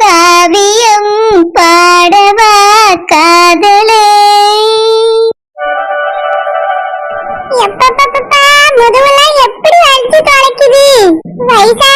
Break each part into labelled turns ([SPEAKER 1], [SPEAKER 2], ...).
[SPEAKER 1] காவியம் பாடவா காதலே. எப்பப்பப்பா முதுவெல்லாம் எப்படி அடிச்சு தொலைக்குது? வயசா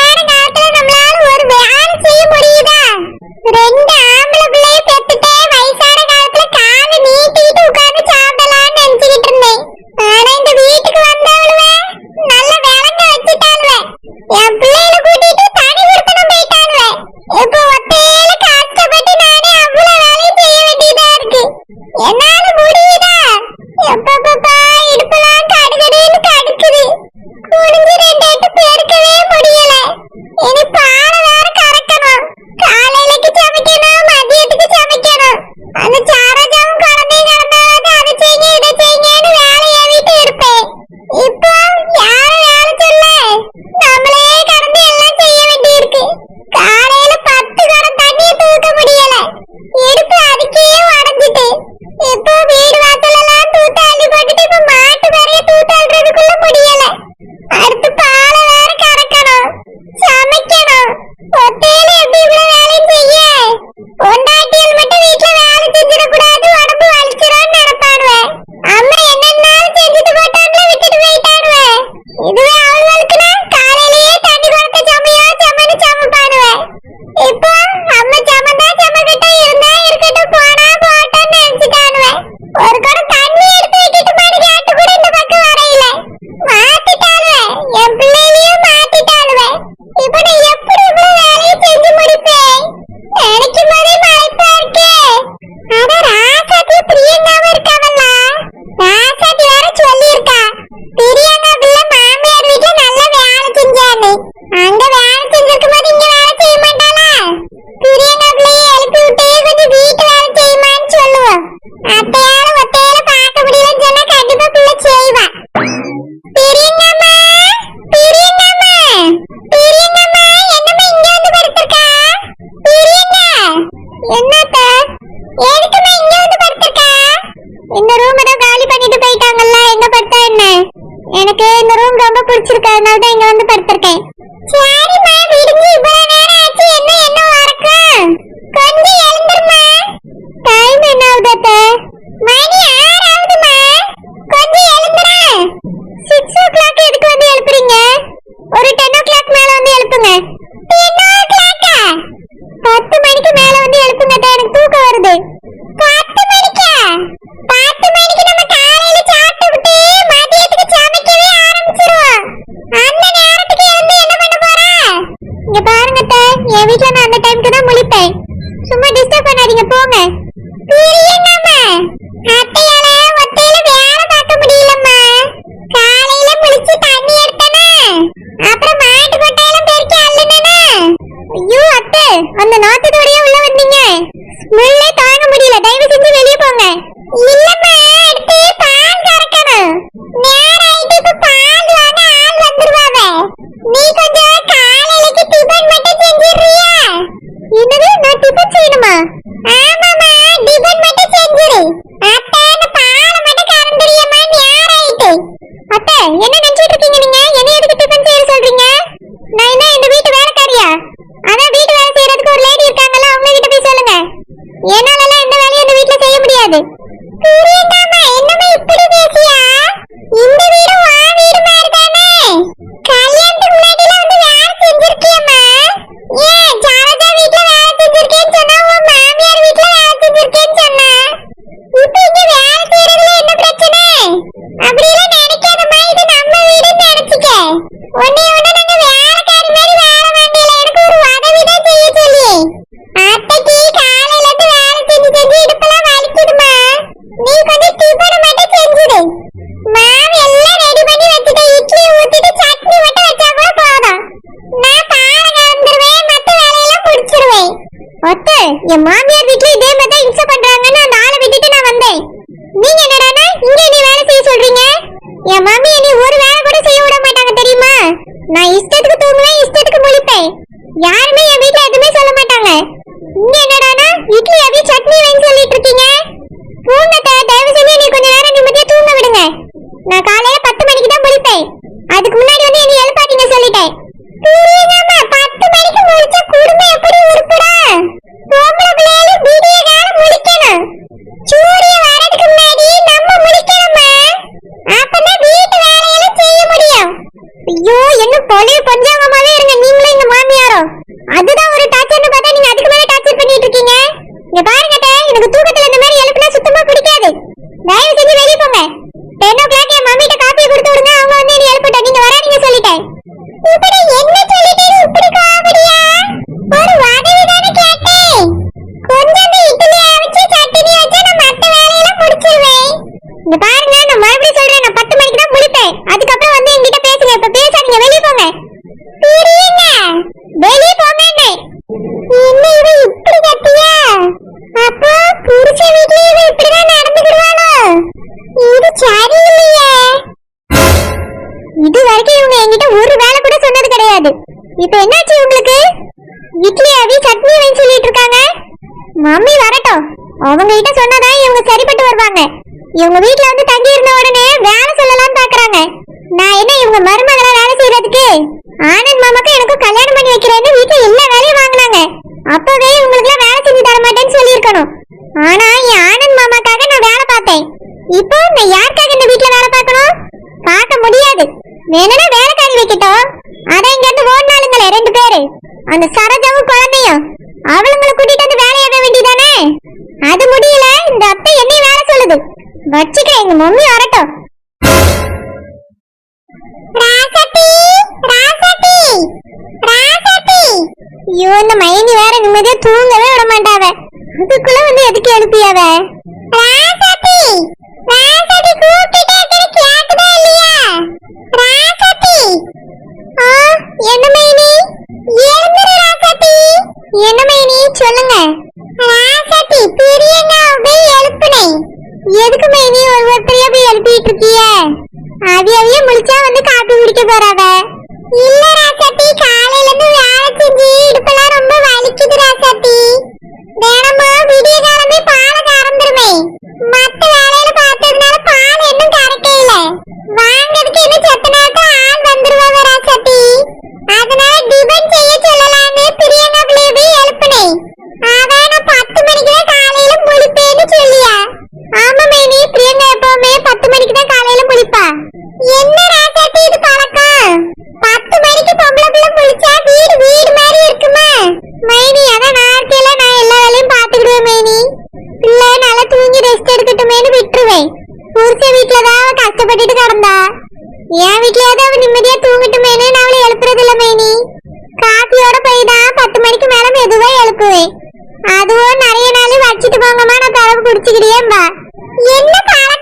[SPEAKER 1] அந்த நாட்டுக்கு nice. இவங்க வீட்ல வந்து தங்கி இருந்த உடனே வேலை சொல்லலாம்னு பாக்குறாங்க. நான் என்ன இவங்க மருமகளா வேலை செய்யறதுக்கு? ஆனந்த் மாமாக்கு எனக்கு கல்யாணம் பண்ணி வைக்கிறேன்னு வீட்டுல எல்லா வேலையும் வாங்கினாங்க. அப்பவே இவங்களுக்கு வேலை செஞ்சு தர மாட்டேன்னு சொல்லியிருக்கணும். ஆனா என் ஆனந்த் மாமாக்காக நான் வேலை பார்த்தேன். இப்போ நான் யாருக்காக இந்த வீட்டுல வேலை பார்க்கணும்? பார்க்க முடியாது. வேணும்னா வேலைக்காரி வைக்கட்டும். அதான் இங்க இருந்து ஓடினாலுங்களே ரெண்டு பேரு. அந்த சரோஜாவும் குழந்தையும். அவளுங்களை கூட்டிட்டு வந்து வேலையாக வேண்டியதானே? அது முடியும் வச்சுக்க எங்க மம்மி வரட்டும். ஐயோ இந்த மைனி வேற நிம்மதியா தூங்கவே விட மாட்டாவ. அதுக்குள்ள வந்து எதுக்கு எழுப்பியாவ? தூங்கட்டும் மேனே நான் அவளை எழுப்புறது இல்ல மேனி. காப்பியோட போய் தான் பத்து மணிக்கு மேல மெதுவா எழுப்புவேன். அதுவும் நிறைய நாள் வச்சுட்டு போங்கம்மா நான் தரவு குடிச்சுக்கிட்டேன்பா என்ன காலத்து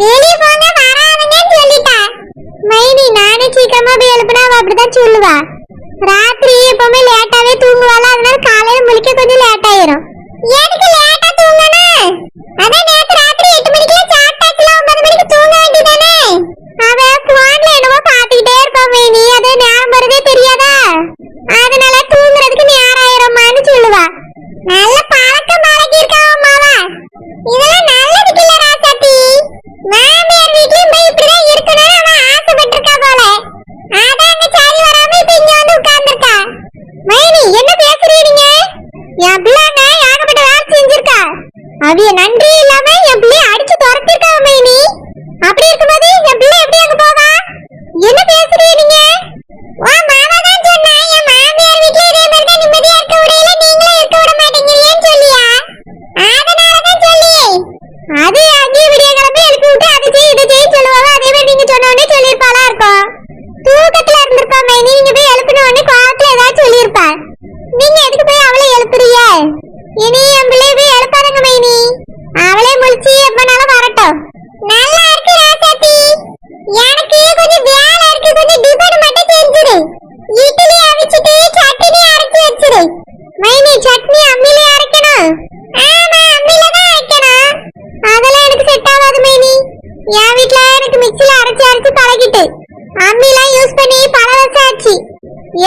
[SPEAKER 1] வெளிய போங்க வராதுங்கன்னு சொல்லிட்டா. மைனி நானே சீக்கிரமா போய் எழுப்புனா அவ அப்படிதான் சொல்லுவா. ராத்திரி எப்பவுமே லேட்டாவே தூங்குவாளா? அதனால காலையில முழிக்க கொஞ்சம் லேட் ஆயிரும். எதுக்கு லேட்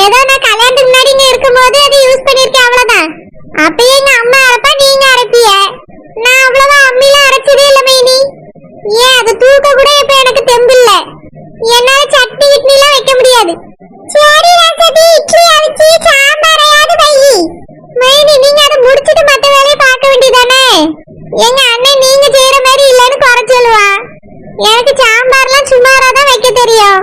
[SPEAKER 1] ஏதோ நான் கல்யாணத்துக்கு முன்னாடி இங்க இருக்கும்போது அதை யூஸ் பண்ணிருக்கேன் அவ்வளவுதான். அப்பயே எங்க அம்மா அரைப்பா நீங்க அரைப்பிய நான் அவ்வளவா அம்மில அரைச்சதே இல்ல மைனி. ஏன் அது தூக்க கூட இப்ப எனக்கு தெம்பு இல்ல. என்னால சட்னி இட்லி எல்லாம் வைக்க முடியாது. சரி ராசதி இட்லி அவிச்சு சாம்பாரையாவது வை மைனி. நீங்க அதை முடிச்சிட்டு மத்த வேலையை பார்க்க வேண்டியதானே? எங்க அண்ணன் நீங்க செய்யற மாதிரி இல்லன்னு குறை சொல்லுவா. எனக்கு சாம்பார்லாம் சுமாரா தான் வைக்க தெரியும்.